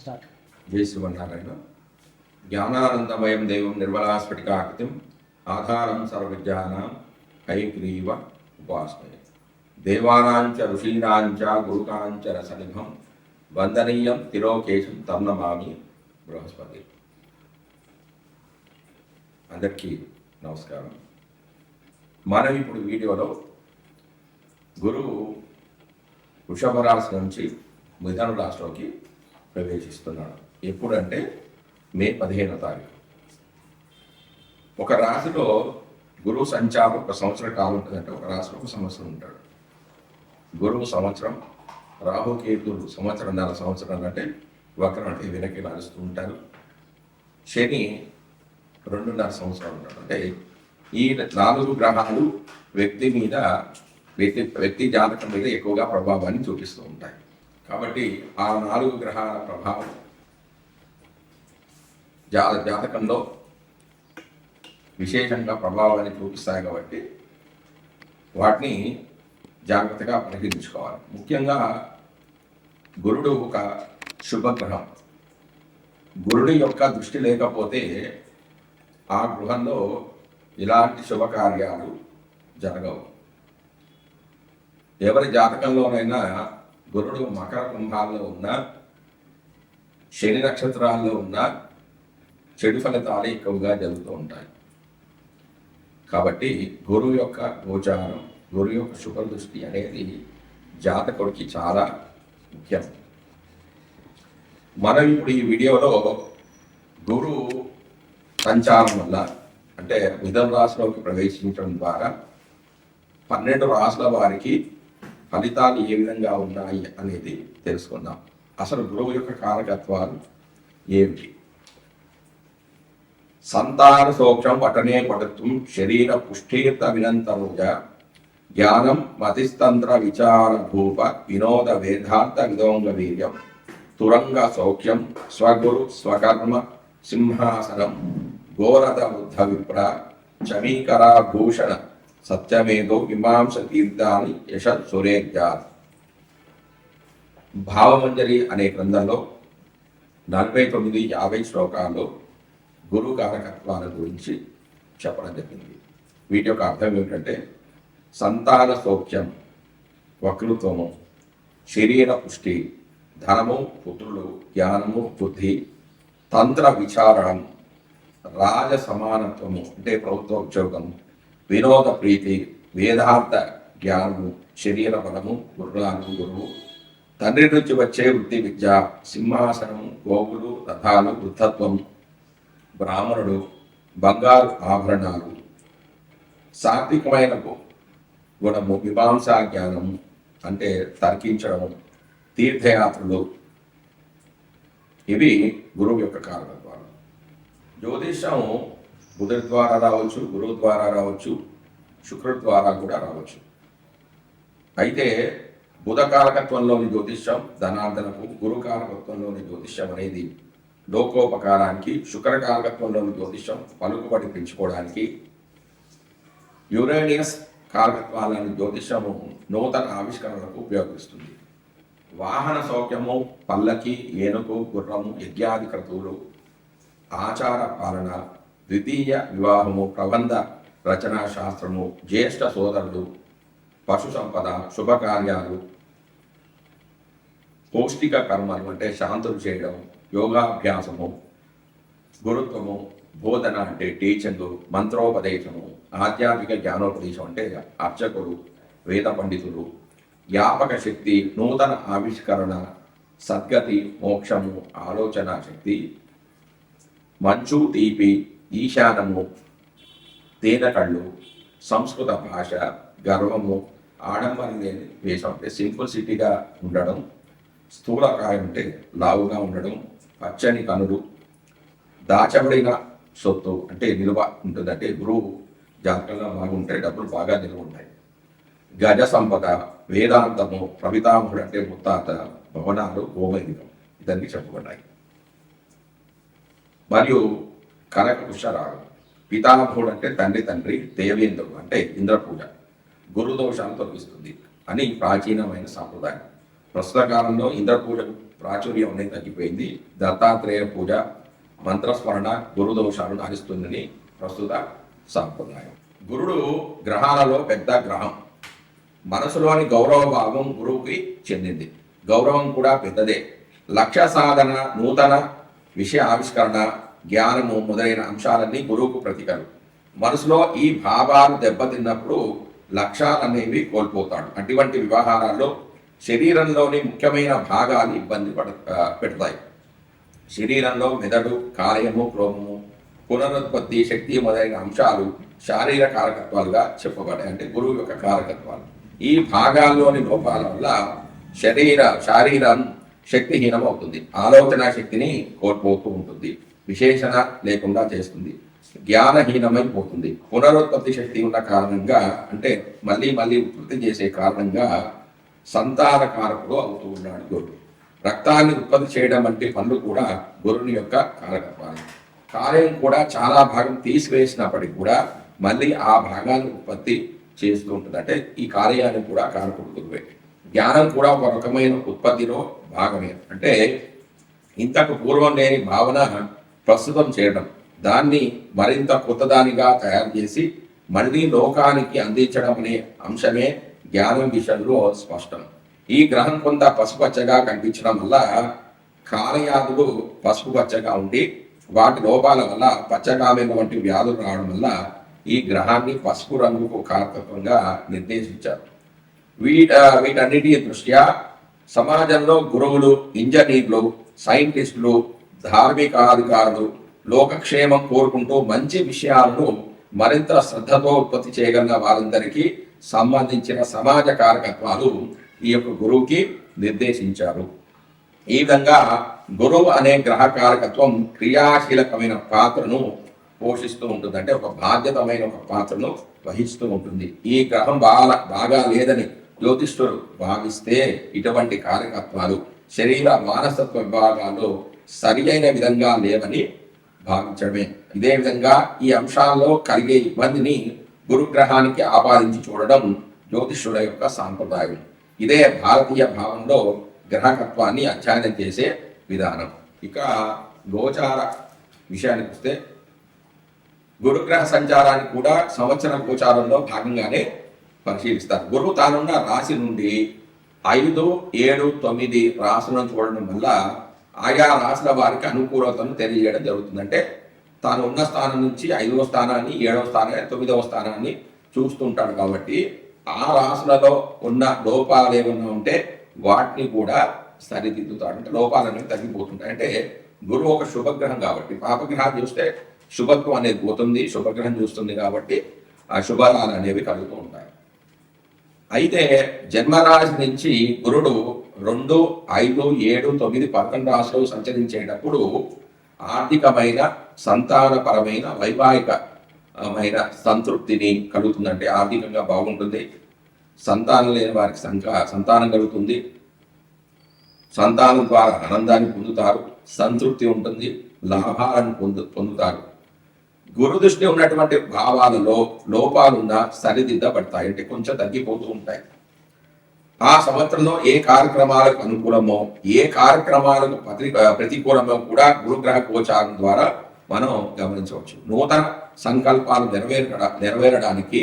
Start జై శ్రీమన్నారాయణ. జ్ఞానానందమయం దేవం నిర్మలాస్ఫటికాకృతిం ఆధారం సర్వజ్ఞానం కైగ్రీవ ఉపాసనయ. దేవానాంచ ఋషీణాంచ గురుకాంచ రసనిభం వందనీయం తిరోకేశం తన్నమామి బృహస్పతి. అందరికీ నమస్కారం. మనం ఇప్పుడు వీడియోలో గురువు వృషభ రాశి నుంచి మిథున రాశిలోకి ప్రవేశిస్తున్నాడు. ఎప్పుడంటే మే పదిహేనో తారీఖు. ఒక రాశిలో గురువు సంచారం ఒక సంవత్సరం కాలం ఉంటుందంటే ఒక రాశిలో ఒక సంవత్సరం ఉంటాడు. గురువు సంవత్సరం రాహుకేతులు సంవత్సరం నెల సంవత్సరాలు అంటే వక్రం అంటే వెనక్కి నడుస్తూ ఉంటారు. శని రెండున్నర సంవత్సరాలు ఉంటాడు. అంటే ఈ నాలుగు గ్రహాలు వ్యక్తి మీద వ్యక్తి వ్యక్తి జాతకం మీద ఎక్కువగా ప్రభావాన్ని చూపిస్తూ ఉంటాయి. కాబట్టి ఆ నాలుగు గ్రహాల ప్రభావం జా జాతకంలో విశేషంగా ప్రభావాన్ని చూపిస్తాయి కాబట్టి వాటిని జాగ్రత్తగా పరిగణించుకోవాలి ముఖ్యంగా గురుడు ఒక శుభగ్రహం. గురుడి యొక్క దృష్టి లేకపోతే ఆ గృహంలో ఇలాంటి శుభకార్యాలు జరగవు. ఎవరి జాతకంలోనైనా గురుడు మకర కుంభాల్లో ఉన్నా శని నక్షత్రాల్లో ఉన్నా చెడు ఫలితాలు ఎక్కువగా జరుగుతూ ఉంటాయి. కాబట్టి గురువు యొక్క గోచారం గురువు యొక్క శుభ దృష్టి అనేది జాతకుడికి చాలా ముఖ్యం. మనం ఇప్పుడు ఈ వీడియోలో గురువు సంచారం వల్ల అంటే మిథున రాశిలోకి ప్రవేశించడం ద్వారా పన్నెండు రాసుల వారికి ఫలితాలు ఏ విధంగా ఉన్నాయి అనేది తెలుసుకుందాం. అసలు గురువు యొక్క కారకత్వాలు ఏమిటి? సంతాన సోక్షం పఠనే పఠిత్వం శరీర పుష్టీర్త వినంతముగా జ్ఞానం మతిస్తంత్ర విచారభూప వినోద వేదాంత విదోంగ వీర్యం తురంగ సౌఖ్యం స్వగురు స్వకర్మ సింహాసనం గోరథ బుద్ధ విప్ర చమీకర భూషణ సత్యమేదో మీమాంస తీర్థాని యశ సురేర్జాత్ భావమంజరి అనే గ్రంథంలో నలభై తొమ్మిది యాభై శ్లోకాల్లో గురు కారకత్వాల గురించి చెప్పడం జరిగింది. వీటి యొక్క అర్థం ఏమిటంటే సంతాన సౌఖ్యం వక్తృత్వము శరీర పుష్టి ధనము పుత్రులు జ్ఞానము బుద్ధి తంత్ర విచారణం రాజ సమానత్వము అంటే ప్రభుత్వ ఉద్యోగం వినోద ప్రీతి వేదాంత జ్ఞానము శరీర బలము గుర్రాలు గురువు. తండ్రి నుంచి వచ్చే వృత్తి విద్య సింహాసనం గోవులు రథాలు వృద్ధత్వం బ్రాహ్మణుడు బంగారు ఆభరణాలు సాత్వికమైన గుణము మీమాంసా జ్ఞానము అంటే తర్కించడము తీర్థయాత్రలు. ఇవి గురువు యొక్క కారకత్వాలు జ్యోతిషం బుధుడి ద్వారా రావచ్చు గురువు ద్వారా రావచ్చు శుక్రుడి ద్వారా కూడా రావచ్చు. అయితే బుధ కారకత్వంలోని జ్యోతిష్యం ధనార్దనకు గురు కారకత్వంలోని జ్యోతిష్యం అనేది లోకోపకారానికి శుక్ర కారకత్వంలోని జ్యోతిష్యం పలుకుబడి పెంచుకోవడానికి యురేనియస్ కారకత్వాలను జ్యోతిష్యము నూతన ఆవిష్కరణలకు ఉపయోగిస్తుంది. వాహన సౌఖ్యము పల్లకి ఏనుగు గుర్రము యజ్ఞాది క్రతువులు ఆచార పాలన ద్వితీయ వివాహము ప్రబంధ రచనా శాస్త్రము జ్యేష్ఠ సోదరులు పశు సంపద శుభకార్యాలు పౌష్టిక కర్మలు అంటే శాంతులు చేయడం యోగాభ్యాసము గురుత్వము బోధన అంటే టీచింగ్ మంత్రోపదేశము ఆధ్యాత్మిక జ్ఞానోపదేశం అంటే అర్చకులు వేద పండితులు జ్ఞాపక శక్తి నూతన ఆవిష్కరణ సద్గతి మోక్షము ఆలోచన శక్తి మంచు తీపి ఈశానము తేనకళ్ళు సంస్కృత భాష గర్వము ఆడంబరం లేని వేషం అంటే సింపుల్ సిటీగా ఉండడం స్థూలకాయ అంటే లావుగా ఉండడం పచ్చని కనులు దాచబడిన సొత్తు అంటే నిల్వ ఉంటుంది. అంటే గురువు జాతకంలో బాగుంటాయి డబ్బులు బాగా నిల్వ ఉంటాయి. గజ సంపద వేదాంతము ప్రవితాముడు అంటే ముత్తాత భవనాలు గోవైదికం ఇదన్నీ చెప్పబడ్డాయి మరియు కనక పుష్యరాగం పితామహుడు అంటే తండ్రి తండ్రి దేవేంద్రుడు అంటే ఇంద్రపూజ. గురుదోషాన్ని గురు తొలగిస్తుంది అని ప్రాచీనమైన సాంప్రదాయం. ప్రస్తుత కాలంలో ఇంద్రపూజ ప్రాచుర్యం అనేది తగ్గిపోయింది. దత్తాత్రేయ పూజ మంత్రస్మరణ గురు దోషాలను హరిస్తుందని ప్రస్తుత సాంప్రదాయం. గురుడు గ్రహాలలో పెద్ద గ్రహం. మనసులోని గౌరవ భావం గురువుకి చెందింది. గౌరవం కూడా పెద్దదే. లక్ష్య సాధన నూతన విషయ ఆవిష్కరణ జ్ఞానము మొదలైన అంశాలన్నీ గురువుకు ప్రతికలు. మనసులో ఈ భావాలు దెబ్బతిన్నప్పుడు లక్ష్యాలు అనేవి కోల్పోతాడు. అటువంటి వ్యవహారాల్లో శరీరంలోని ముఖ్యమైన భాగాలు ఇబ్బంది పడ పెడతాయి. శరీరంలో మెదడు కాయము క్రోమము పునరుత్పత్తి శక్తి మొదలైన అంశాలు శారీర కారకత్వాలుగా చెప్పబడాయి అంటే గురువు యొక్క కారకత్వాలు. ఈ భాగాల్లోని లోపాల వల్ల శరీర శారీరం శక్తిహీనం అవుతుంది ఆలోచన శక్తిని కోల్పోతూ ఉంటుంది. విశేషణ లేకుండా చేస్తుంది. జ్ఞానహీనమైపోతుంది. పునరుత్పత్తి శక్తి ఉన్న కారణంగా అంటే మళ్ళీ మళ్ళీ ఉత్పత్తి చేసే కారణంగా సంతానకారకుడు అవుతూ ఉన్నాడు గురువు. రక్తాన్ని ఉత్పత్తి చేయడం వంటి పనులు కూడా గురుని యొక్క కారకత్వాలు. కార్యం కూడా చాలా భాగం తీసివేసినప్పటికీ కూడా మళ్ళీ ఆ భాగాన్ని ఉత్పత్తి చేస్తూ ఉంటుంది. అంటే ఈ కార్యాన్ని కూడా కారకుడు గురువే. జ్ఞానం కూడా ఒక రకమైన ఉత్పత్తిలో భాగమే. అంటే ఇంతకు పూర్వం లేని భావన ప్రస్తుతం చేయడం. దాన్ని మరింత కొత్తదానిగా తయారు చేసి మళ్ళీ లోకానికి అందించడం అనే అంశమే జ్ఞానం విషయంలో స్పష్టం. ఈ గ్రహం కొంత పసుపచ్చగా కనిపించడం వల్ల కాలయాదులు పసుపు పచ్చగా ఉండి వాటి లోపాల వల్ల పచ్చకామెల వంటి వ్యాధులు రావడం వల్ల ఈ గ్రహాన్ని పసుపు రంగుకు కారకత్వంగా నిర్దేశించారు. వీట వీటన్నిటి దృష్ట్యా సమాజంలో గురువులు ఇంజనీర్లు సైంటిస్టులు ధార్మికాధికారులు లోకక్షేమం కోరుకుంటూ మంచి విషయాలను మరింత శ్రద్ధతో ఉత్పత్తి చేయగలిగిన వారందరికీ సంబంధించిన సమాజ కారకత్వాలు ఈ యొక్క గురువుకి నిర్దేశించారు. ఈ విధంగా గురువు అనే గ్రహ కారకత్వం క్రియాశీలకమైన పాత్రను పోషిస్తూ ఉంటుంది. అంటే ఒక బాధ్యతమైన ఒక పాత్రను వహిస్తూ ఉంటుంది. ఈ గ్రహం బాగా బాగా లేదని జ్యోతిష్ఠుడు భావిస్తే ఇటువంటి కారకత్వాలు శరీర మానసత్వ విభాగాల్లో సరి అయిన విధంగా లేవని భావించడమే. ఇదే విధంగా ఈ అంశాల్లో కలిగే ఇబ్బందిని గురుగ్రహానికి ఆపాదించి చూడడం జ్యోతిష్యుల యొక్క సాంప్రదాయం. ఇదే భారతీయ భావంలో గ్రహకత్వాన్ని అధ్యయనం చేసే విధానం. ఇక గోచార విషయానికి వస్తే గురుగ్రహ సంచారాన్ని కూడా సంవత్సరం గోచారంలో భాగంగానే పరిశీలిస్తారు. గురువు తానున్న రాశి నుండి ఐదు ఏడు తొమ్మిది రాసులను చూడడం వల్ల ఆయా రాశుల వారికి అనుకూలతను తెలియజేయడం జరుగుతుంది. అంటే తాను ఉన్న స్థానం నుంచి ఐదవ స్థానాన్ని ఏడవ స్థానాన్ని తొమ్మిదవ స్థానాన్ని చూస్తుంటాడు కాబట్టి ఆ రాసులలో ఉన్న లోపాలు ఏమన్నా ఉంటే వాటిని కూడా సరిదిద్దుతాడు. అంటే లోపాలు అనేవి తగ్గిపోతుంటాయి. అంటే గురువు ఒక శుభగ్రహం కాబట్టి పాపగ్రహం చూస్తే శుభత్వం అనేది పోతుంది శుభగ్రహం చూస్తుంది కాబట్టి ఆ శుభాలు అనేవి కలుగుతూ ఉంటాయి. అయితే జన్మరాశి నుంచి గురుడు రెండు ఐదు ఏడు తొమ్మిది పదకొండు రాశులు సంచరించేటప్పుడు ఆర్థికమైన సంతానపరమైన వైవాహికమైన సంతృప్తిని కలుగుతుందంటే ఆర్థికంగా బాగుంటుంది. సంతానం లేని వారికి సంక సంతానం కలుగుతుంది. సంతానం ద్వారా ఆనందాన్ని పొందుతారు సంతృప్తి ఉంటుంది లాభాలను పొందు పొందుతారు. గురు దృష్టి ఉన్నటువంటి భావాలలో లోపాలున్నా సరిదిద్దబడతాయి అంటే కొంచెం తగ్గిపోతూ ఉంటాయి. ఆ సంవత్సరంలో ఏ కార్యక్రమాలకు అనుకూలమో ఏ కార్యక్రమాలకు ప్రతి ప్రతికూలమో కూడా గురుగ్రహ గోచారం ద్వారా మనం గమనించవచ్చు. నూతన సంకల్పాలు నెరవేర నెరవేరడానికి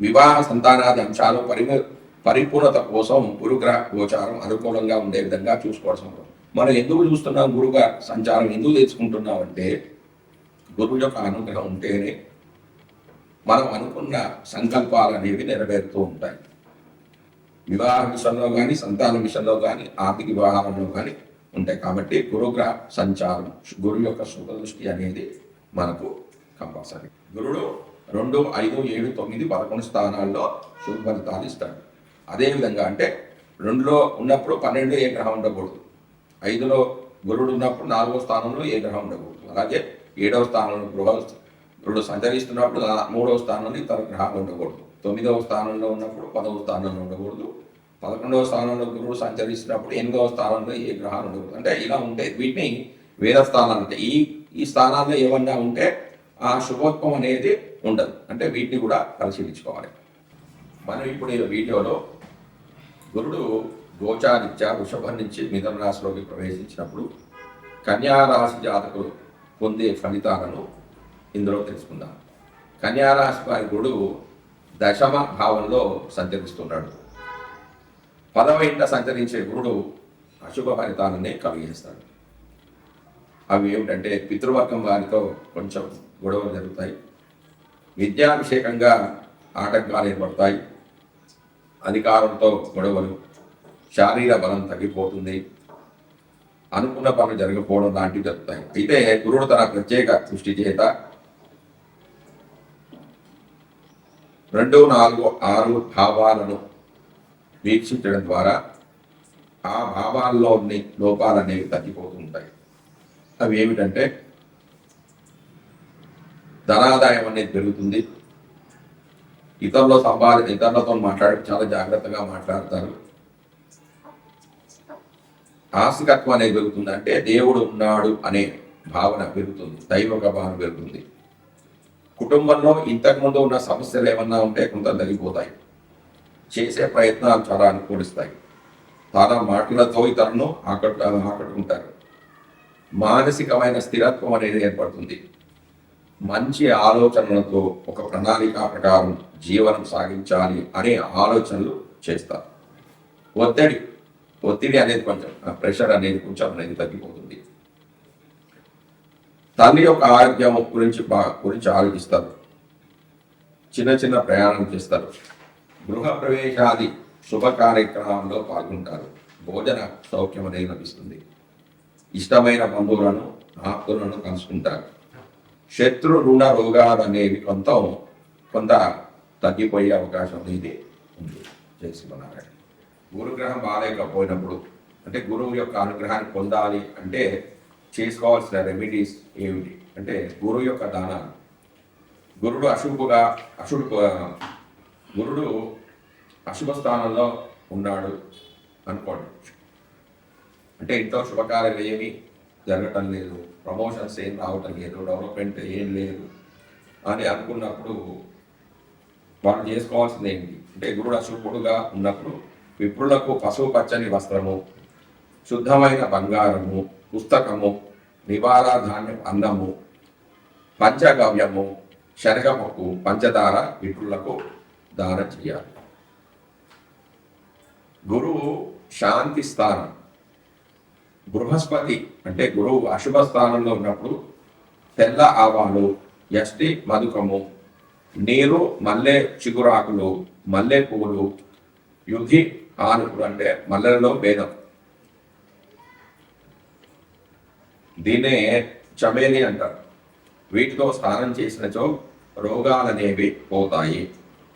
వివాహ సంతానాది అంశాలు పరిమి పరిపూర్ణత కోసం గురుగ్రహ గోచారం అనుకూలంగా ఉండే విధంగా చూసుకోవాల్సిన మనం ఎందుకు చూస్తున్నాం గురుగా సంచారం? ఎందుకు తెచ్చుకుంటున్నాం అంటే గురువు యొక్క అనుగ్రహం ఉంటేనే మనం అనుకున్న సంకల్పాలు అనేవి నెరవేరుతూ ఉంటాయి. వివాహ విషయంలో కానీ సంతాన విషయంలో కానీ ఆర్థిక వివాహంలో కానీ ఉంటాయి. కాబట్టి గురుగ్రహ సంచారం గురువు యొక్క శుభ దృష్టి అనేది మనకు కంపల్సరీ. గురుడు రెండు ఐదు ఏడు తొమ్మిది పదకొండు స్థానాల్లో శుభ ఫలితాలు ఇస్తాడు. అదేవిధంగా అంటే రెండులో ఉన్నప్పుడు పన్నెండు ఏ గ్రహం ఉండకూడదు. ఐదులో గురుడు ఉన్నప్పుడు నాలుగో స్థానంలో ఏ గ్రహం ఉండకూడదు. అలాగే ఏడవ స్థానంలో గృహ గురుడు సంచరిస్తున్నప్పుడు మూడవ స్థానంలో ఇతర గ్రహాలు ఉండకూడదు. తొమ్మిదవ స్థానంలో ఉన్నప్పుడు పదవ స్థానంలో ఉండకూడదు. పదకొండవ స్థానంలో గురువు సంచరిస్తున్నప్పుడు ఎనిమిదవ స్థానంలో ఏ గ్రహాలు ఉండకూడదు. అంటే ఇలా ఉంటాయి వీటిని వేద స్థానాలు అంటే ఈ ఈ స్థానాల్లో ఏమన్నా ఉంటే ఆ శుభోత్వం అనేది ఉండదు. అంటే వీటిని కూడా పరిశీలించుకోవాలి. మనం ఇప్పుడు ఈ వీడియోలో గురుడు గోచారిత్య వృషభం నుంచి మిథున రాశిలోకి ప్రవేశించినప్పుడు కన్యారాశి జాతకులు పొందే ఫలితాలను ఇందులో తెలుసుకుందాం. కన్యారాశి వారి గుడు దశమ భావంలో సంచరిస్తున్నాడు. పదవ ఇంట సంచరించే గురుడు అశుభ ఫలితాలనే కలిగిస్తాడు అవి ఏమిటంటే పితృవర్గం వారితో కొంచెం గొడవలు జరుగుతాయి. విద్యాభిషేకంగా ఆటంకాలు ఏర్పడతాయి. అధికారంతో గొడవలు శారీర బలం తగ్గిపోతుంది. అనుకున్న పనులు జరగకపోవడం లాంటివి జరుగుతాయి. అయితే గురుడు తన ప్రత్యేక దృష్టి చేత రెండు నాలుగు ఆరు భావాలను వీక్షించడం ద్వారా ఆ భావాల్లోని లోపాలు అనేవి తగ్గిపోతూ ఉంటాయి. అవి ఏమిటంటే ధనాదాయం అనేది పెరుగుతుంది. ఇతరుల సంపాద ఇతరులతో మాట్లాడి చాలా జాగ్రత్తగా మాట్లాడతారు. ఆస్తికత్వం అనేది పెరుగుతుంది. అంటే దేవుడు ఉన్నాడు అనే భావన పెరుగుతుంది. దైవక భావన పెరుగుతుంది. కుటుంబంలో ఇంతకుముందు ఉన్న సమస్యలు ఏమన్నా ఉంటే కొంత తగ్గిపోతాయి. చేసే ప్రయత్నాలు చాలా అనుకూలిస్తాయి. చాలా మాటలతో ఇతరులను ఆకట్టు ఆకట్టుకుంటారు. మానసికమైన స్థిరత్వం అనేది ఏర్పడుతుంది. మంచి ఆలోచనలతో ఒక ప్రణాళిక ప్రకారం జీవనం సాగించాలి అనే ఆలోచనలు చేస్తారు. ఒత్తిడి ఒత్తిడి అనేది కొంచెం ప్రెషర్ అనేది కొంచెం అనేది తగ్గిపోతుంది. తన యొక్క ఆరోగ్యం గురించి బా గురించి ఆలోచిస్తారు. చిన్న చిన్న ప్రయాణం చేస్తారు. గృహ ప్రవేశాది శుభ కార్యక్రమంలో పాల్గొంటారు. భోజన సౌఖ్యం అనేది లభిస్తుంది. ఇష్టమైన బంధువులను ఆత్మలను కలుసుకుంటారు. శత్రు రుణ రోగాలు అనేవి కొంత కొంత తగ్గిపోయే అవకాశం అనేది ఉంది జై గురుగ్రహం బాగాలేకపోయినప్పుడు అంటే గురువు యొక్క అనుగ్రహాన్ని పొందాలి అంటే చేసుకోవాల్సిన రెమెడీస్ ఏమిటి? అంటే గురువు యొక్క దానాలు. గురుడు అశుభుగా అశుడు గురుడు అశుభ స్థానంలో ఉన్నాడు అనుకోండి. అంటే ఇంట్లో శుభకార్యం ఏమి జరగటం లేదు. ప్రమోషన్స్ ఏం రావటం లేదు. డెవలప్మెంట్ ఏం లేదు అని అనుకున్నప్పుడు వాళ్ళు చేసుకోవాల్సింది ఏంటి? అంటే గురుడు అశుభుడుగా ఉన్నప్పుడు విప్రులకు పశువు పచ్చని వస్త్రము శుద్ధమైన బంగారము పుస్తకము నివారాధాన్యం అన్నము పంచగవ్యము శనగపప్పు పంచదార విప్రులకు దానం చేయాలి. గురువు శాంతి స్థానం. బృహస్పతి అంటే గురువు అశుభ స్థానంలో ఉన్నప్పుడు తెల్ల ఆవాలు ఎస్టి మధుకము నీరు మల్లె చిగురాకులు మల్లె పువ్వులు యుధి ఆనుకులు అంటే మల్లెలలో భేదం. దీన్నే చమేలి అంటారు. వీటితో స్నానం చేసినచో రోగాలనేవి పోతాయి.